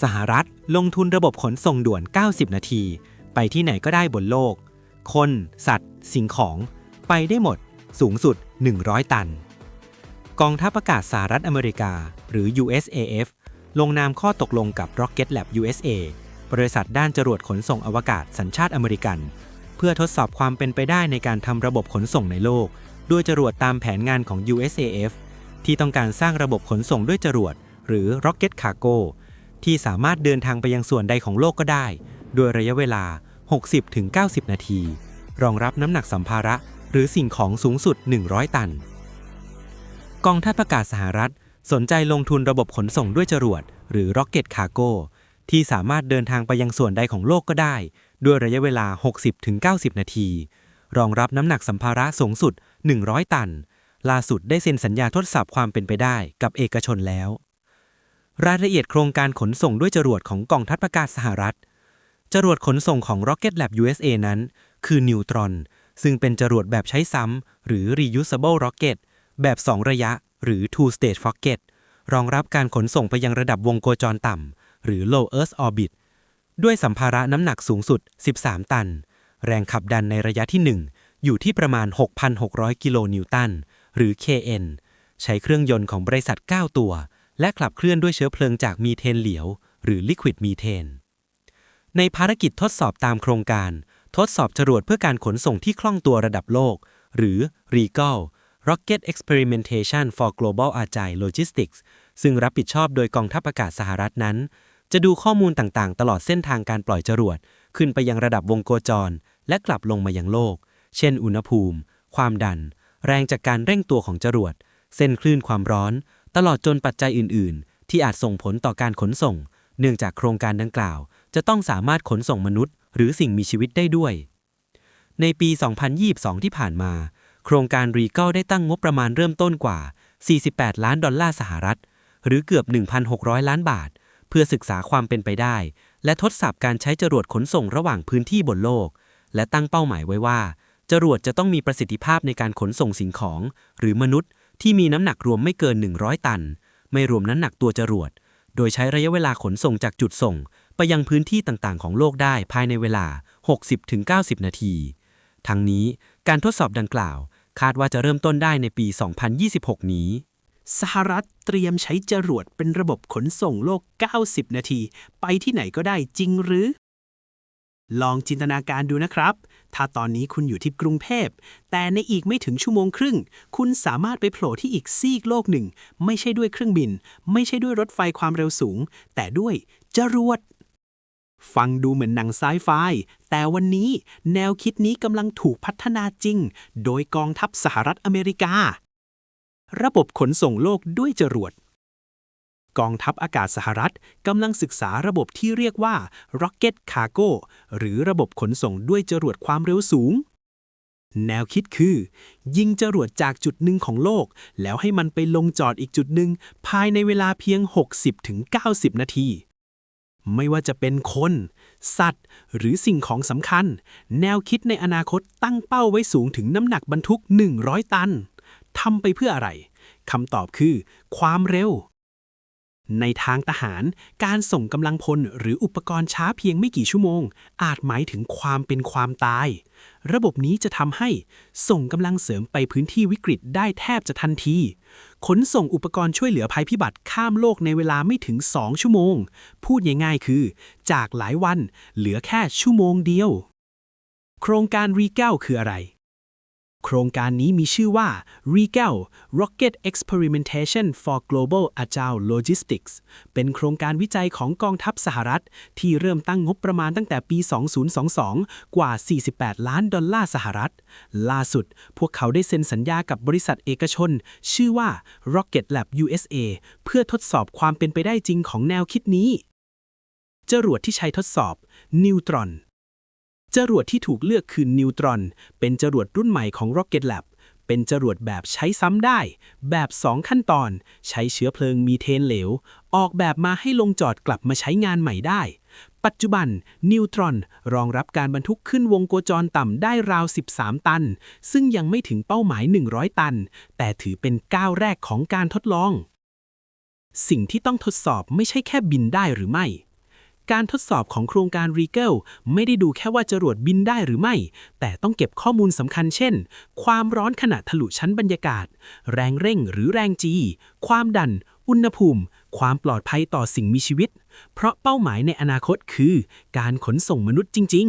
สหรัฐลงทุนระบบขนส่งด่วน 90 นาที ไปที่ไหนก็ได้บนโลก คน สัตว์ สิ่งของ ไปได้หมด สูงสุด 100 ตัน กองทัพอากาศสหรัฐอเมริกา หรือ USAF ลงนามข้อตกลงกับ Rocket Lab USA บริษัทด้านจรวดขนส่งอวกาศสัญชาติอเมริกัน เพื่อทดสอบความเป็นไปได้ในการทำระบบขนส่งในโลก ด้วยจรวดตามแผนงานของ USAF ที่ต้องการสร้างระบบขนส่งด้วยจรวด หรือ Rocket Cargo ที่สามารถเดินทางไปยังส่วนใดของโลกก็ได้ โดยระยะเวลา 60-90 นาที รองรับน้ำหนักสัมภาระหรือสิ่งของสูงสุด 100 ตัน กองทัพอากาศสหรัฐ สนใจลงทุนระบบขนส่งด้วยจรวด หรือ Rocket Cargo ที่สามารถเดินทางไปยังส่วนใดของโลกก็ได้ ด้วยระยะเวลา 60-90 นาที รองรับน้ำหนักสัมภาระสูงสุด 100 ตัน ล่าสุดได้เซ็นสัญญาทดสอบความเป็นไปได้กับเอกชนแล้ว รายละเอียดโครงการขนส่งด้วยจรวดของกองทัพอากาศสหรัฐ จรวดขนส่งของ Rocket Lab USA นั้น คือ Neutron ซึ่งเป็นจรวดแบบใช้ซ้ำหรือ reusable rocket แบบ 2 ระยะ หรือ two stage rocket รองรับการขนส่งไปยังระดับวงโคจรต่ำ หรือ low Earth orbit ด้วยสัมภาระน้ำหนักสูงสุด 13 ตัน แรงขับดันในระยะที่ 1 อยู่ที่ประมาณ 6,600 กิโลนิวตัน หรือ KN ใช้เครื่องยนต์ของบริษัท 9 ตัว และขับเคลื่อนด้วยเชื้อเพลิงจากมีเทนเหลว หรือ liquid methane ในภารกิจทดสอบตามโครงการ ทดสอบจรวดเพื่อการขนส่งที่คล่องตัวระดับโลก หรือ REGAL Rocket Experimentation for Global Agile Logistics ซึ่งรับผิดชอบโดยกองทัพอากาศสหรัฐนั้น จะดูข้อมูลต่างๆ ตลอดเส้นทางการปล่อยจรวด ขึ้นไปยังระดับวงโคจร และกลับลงมายังโลก เช่น อุณหภูมิ ความดัน แรงจากการเร่งตัวของจรวด เส้นคลื่นความร้อน ตลอดจนปัจจัยอื่น ๆ ที่อาจส่งผลต่อการขนส่ง เนื่องจากโครงการดังกล่าว จะต้องสามารถขนส่งมนุษย์ หรือสิ่งมีชีวิตได้ด้วย ในปี 2022 ที่ผ่านมา โครงการ Regal ได้ตั้งงบประมาณเริ่มต้นกว่า 48 ล้านดอลลาร์สหรัฐ หรือเกือบ 1,600 ล้านบาท เพื่อศึกษาความเป็นไปได้ และทดสอบการใช้จรวดขนส่งระหว่างพื้นที่บนโลก และตั้งเป้าหมายไว้ว่าจรวดจะต้องมีประสิทธิภาพในการขนส่งสิ่งของ หรือมนุษย์ ที่มีน้ำหนักรวมไม่เกิน 100 ตัน ไม่รวมน้ำหนักตัวจรวด โดยใช้ระยะเวลาขนส่งจากจุดส่ง ไปยังพื้นที่ต่างๆ ของโลกได้ภายในเวลา 60-90 นาที ทั้งนี้การทดสอบดังกล่าว คาดว่าจะเริ่มต้นได้ในปี 2026 นี้ สหรัฐเตรียมใช้จรวดเป็นระบบขนส่งโลก 90 นาที ไปที่ไหนก็ได้จริงหรือ ลองจินตนาการดูนะครับ ถ้าตอนนี้คุณอยู่ที่กรุงเทพ แต่ในอีกไม่ถึงชั่วโมงครึ่ง คุณสามารถไปโผล่ที่อีกซีกโลกหนึ่ง ไม่ใช่ด้วยเครื่องบิน ไม่ใช่ด้วยรถไฟความเร็วสูง แต่ด้วยจรวด ฟังดูเหมือนหนังไซไฟ แต่วันนี้แนวคิดนี้กำลังถูกพัฒนาจริง โดยกองทัพสหรัฐอเมริกา ระบบขนส่งโลกด้วยจรวด กองทัพอากาศสหรัฐกำลังศึกษาระบบที่เรียกว่า Rocket Cargo หรือระบบขนส่งด้วยจรวดความเร็วสูง แนวคิดคือ ยิงจรวดจากจุดหนึ่งของโลก แล้วให้มันไปลงจอดอีกจุดหนึ่ง ภายในเวลาเพียง 60-90 นาที ไม่ว่าจะเป็นคน สัตว์ หรือสิ่งของสำคัญ แนวคิดในอนาคตตั้งเป้าไว้สูงถึงน้ำหนักบรรทุก 100 ตันทำไปเพื่ออะไรคำตอบคือ ความเร็ว ในทางทหาร การส่งกำลังพลหรืออุปกรณ์ช้าเพียงไม่กี่ชั่วโมง อาจหมายถึงความเป็นความตาย ระบบนี้จะทำให้ส่งกำลังเสริมไปพื้นที่วิกฤตได้แทบจะทันที ขนส่งอุปกรณ์ช่วยเหลือภัยพิบัติข้ามโลกในเวลาไม่ถึง 2 ชั่วโมง พูดง่ายๆคือ จากหลายวันเหลือแค่ชั่วโมงเดียว โครงการรีเก้าคืออะไร โครงการนี้มีชื่อว่า REGAL Rocket Experimentation for Global Agile Logistics เป็นโครงการวิจัยของกองทัพสหรัฐ ที่เริ่มตั้งงบประมาณตั้งแต่ปี 2022 กว่า 48 ล้านดอลลาร์สหรัฐ ล่าสุด พวกเขาได้เซ็นสัญญากับบริษัทเอกชน ชื่อว่า Rocket Lab USA เพื่อทดสอบความเป็นไปได้จริงของแนวคิดนี้ จรวดที่ใช้ทดสอบ Neutron จรวดที่ถูกเลือกคือนิวตรอน เป็นจรวดรุ่นใหม่ของ Rocket Lab เป็นจรวดแบบใช้ซ้ำได้ แบบ 2 ขั้นตอน ใช้เชื้อเพลิงมีเทนเหลว ออกแบบมาให้ลงจอดกลับมาใช้งานใหม่ได้ ปัจจุบันนิวตรอนรองรับการบรรทุกขึ้นวงโคจรต่ำได้ราว 13 ตัน ซึ่งยังไม่ถึงเป้าหมาย 100 ตัน แต่ถือเป็นก้าวแรกของการทดลอง สิ่งที่ต้องทดสอบไม่ใช่แค่บินได้หรือไม่ การทดสอบของโครงการ Regal ไม่ได้ดูแค่ว่าจรวดบินได้หรือไม่ แต่ต้องเก็บข้อมูลสำคัญเช่น ความร้อนขณะทะลุชั้นบรรยากาศ แรงเร่งหรือแรงจี ความดัน อุณหภูมิ ความปลอดภัยต่อสิ่งมีชีวิต เพราะเป้าหมายในอนาคตคือ การขนส่งมนุษย์จริง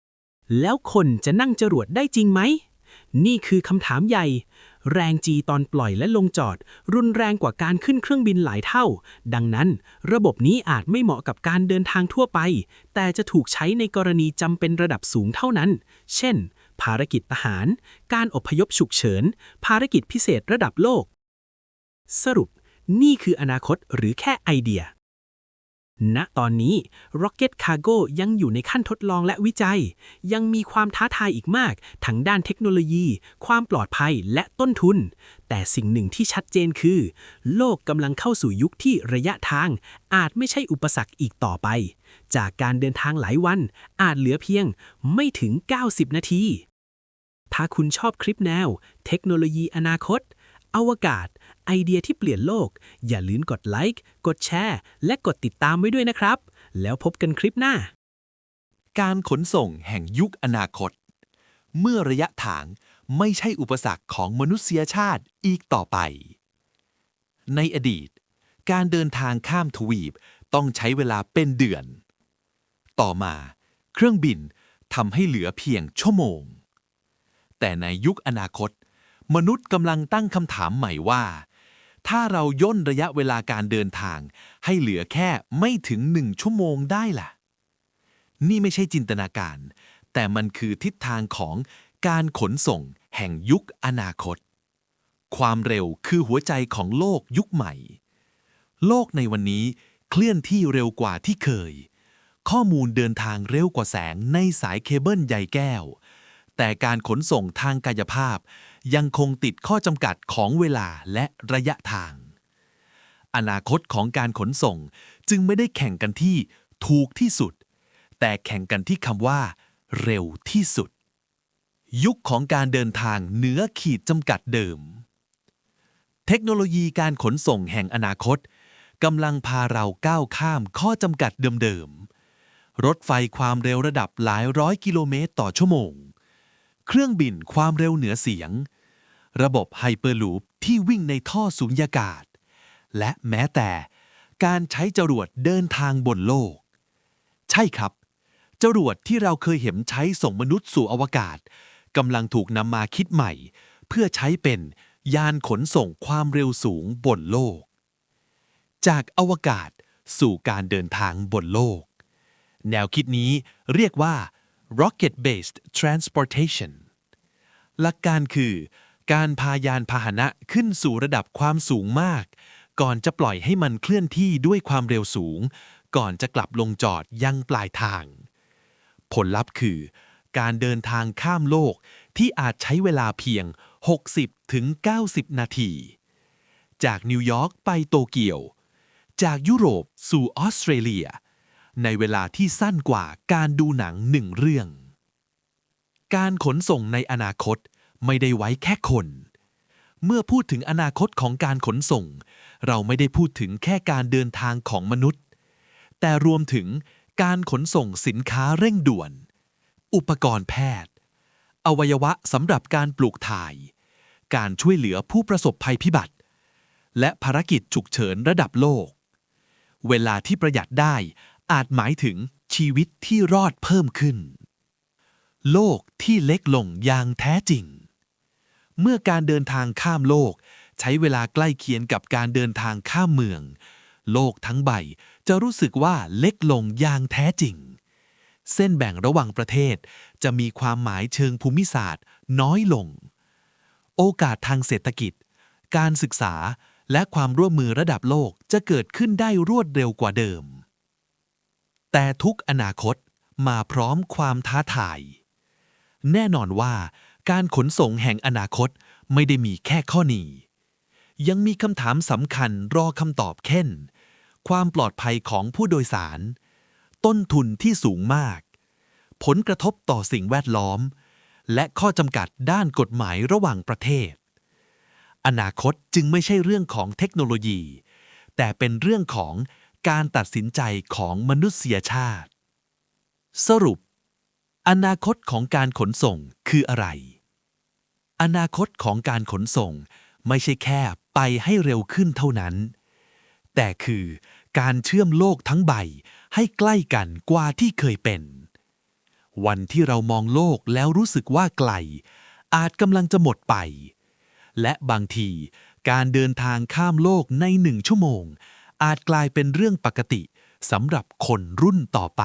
ๆ แล้วคนจะนั่งจรวดได้จริงไหม นี่คือคำถามใหญ่ แรงจีตอนปล่อยและลงจอด รุนแรงกว่าการขึ้นเครื่องบินหลายเท่า ดังนั้น ระบบนี้อาจไม่เหมาะกับการเดินทางทั่วไป แต่จะถูกใช้ในกรณีจำเป็นระดับสูงเท่านั้น เช่น ภารกิจทหาร การอพยพฉุกเฉิน ภารกิจพิเศษระดับโลก สรุป นี่คืออนาคตหรือแค่ไอเดีย ณตอนนี้ Rocket Cargo ยังอยู่ในขั้นทดลองและวิจัย ยังมีความท้าทายอีกมากทั้งด้านเทคโนโลยี ความปลอดภัยและต้นทุน แต่สิ่งหนึ่งที่ชัดเจนคือ โลกกำลังเข้าสู่ยุคที่ระยะทาง อาจไม่ใช่อุปสรรคอีกต่อไป จากการเดินทางหลายวัน อาจเหลือเพียงไม่ถึง 90 นาที ถ้าคุณชอบคลิปแนว เทคโนโลยีอนาคต อวกาศ ไอเดียที่เปลี่ยนโลก อย่าลืมกดไลค์ กดแชร์ และกดติดตามไว้ด้วยนะครับ แล้วพบกันคลิปหน้า การขนส่งแห่งยุคอนาคต เมื่อระยะทางไม่ใช่อุปสรรคของมนุษยชาติอีกต่อไป ในอดีต การเดินทางข้ามทวีปต้องใช้เวลาเป็นเดือน ต่อมา เครื่องบินทำให้เหลือเพียงชั่วโมง แต่ในยุคอนาคต มนุษย์กำลังตั้งคำถามใหม่ว่า ถ้าเราย่นระยะเวลาการเดินทาง ให้เหลือแค่ไม่ถึงหนึ่งชั่วโมงได้ล่ะ นี่ไม่ใช่จินตนาการ แต่มันคือทิศทางของการขนส่งแห่งยุคอนาคต ความเร็วคือหัวใจของโลกยุคใหม่ โลกในวันนี้เคลื่อนที่เร็วกว่าที่เคย ข้อมูลเดินทางเร็วกว่าแสงในสายเคเบิลใยแก้ว แต่การขนส่งทางกายภาพ ยังคงติดข้อจำกัดของเวลาและระยะทาง อนาคตของการขนส่งจึงไม่ได้แข่งกันที่ถูกที่สุด แต่แข่งกันที่คำว่า เร็วที่สุด ยุคของการเดินทางเหนือขีดจำกัดเดิม เทคโนโลยีการขนส่งแห่งอนาคตกำลังพาเราก้าวข้ามข้อจำกัดเดิมๆ รถไฟความเร็วระดับหลายร้อยกิโลเมตรต่อชั่วโมง เครื่องบินความเร็วเหนือเสียง ระบบไฮเปอร์ลูปที่วิ่งในท่อสุญญากาศ และแม้แต่การใช้จรวดเดินทางบนโลก ใช่ครับ จรวดที่เราเคยเห็นใช้ส่งมนุษย์สู่อวกาศกำลังถูกนำมาคิดใหม่ เพื่อใช้เป็นยานขนส่งความเร็วสูงบนโลก จากอวกาศสู่การเดินทางบนโลก แนวคิดนี้เรียกว่า rocket based transportation หลักการคือ การพายานพาหนะขึ้นสู่ระดับความสูงมาก ก่อนจะปล่อยให้มันเคลื่อนที่ด้วยความเร็วสูง ก่อนจะกลับลงจอดยังปลายทาง ผลลัพธ์คือ การเดินทางข้ามโลกที่อาจใช้เวลาเพียง 60ถึง90นาที จากนิวยอร์กไปโตเกียว จากยุโรปสู่ออสเตรเลีย ในเวลาที่สั้นกว่าการดูหนังหนึ่งเรื่อง การขนส่งในอนาคต ไม่ได้ไว้แค่คน เมื่อพูดถึงอนาคตของการขนส่ง เราไม่ได้พูดถึงแค่การเดินทางของมนุษย์ แต่รวมถึงการขนส่งสินค้าเร่งด่วน อุปกรณ์แพทย์ อวัยวะสำหรับการปลูกถ่าย การช่วยเหลือผู้ประสบภัยพิบัติ และภารกิจฉุกเฉินระดับโลก เวลาที่ประหยัดได้อาจหมายถึงชีวิตที่รอดเพิ่มขึ้น โลกที่เล็กลงอย่างแท้จริง เมื่อการเดินทางข้ามโลก ใช้เวลาใกล้เคียงกับการเดินทางข้ามเมือง โลกทั้งใบจะรู้สึกว่าเล็กลงอย่างแท้จริง เส้นแบ่งระหว่างประเทศจะมีความหมายเชิงภูมิศาสตร์ น้อยลง โอกาสทางเศรษฐกิจ การศึกษาและความร่วมมือระดับโลกจะเกิดขึ้นได้รวดเร็วกว่าเดิม แต่ทุกอนาคตมาพร้อมความท้าทาย แน่นอนว่า การขนส่งแห่งอนาคตไม่ได้มีแค่ข้อนี้ ยังมีคำถามสำคัญรอคำตอบเช่น ความปลอดภัยของผู้โดยสาร ต้นทุนที่สูงมาก ผลกระทบต่อสิ่งแวดล้อม และข้อจำกัดด้านกฎหมายระหว่างประเทศ อนาคตจึงไม่ใช่เรื่องของเทคโนโลยี แต่เป็นเรื่องของการตัดสินใจของมนุษยชาติ สรุป อนาคตของการขนส่งคืออะไร อนาคตของการขนส่งไม่ใช่แค่ไปให้เร็วขึ้นเท่านั้น แต่คือการเชื่อมโลกทั้งใบให้ใกล้กันกว่าที่เคยเป็น วันที่เรามองโลกแล้วรู้สึกว่าไกล อาจกำลังจะหมดไป และบางทีการเดินทางข้ามโลกในหนึ่งชั่วโมง อาจกลายเป็นเรื่องปกติสำหรับคนรุ่นต่อไป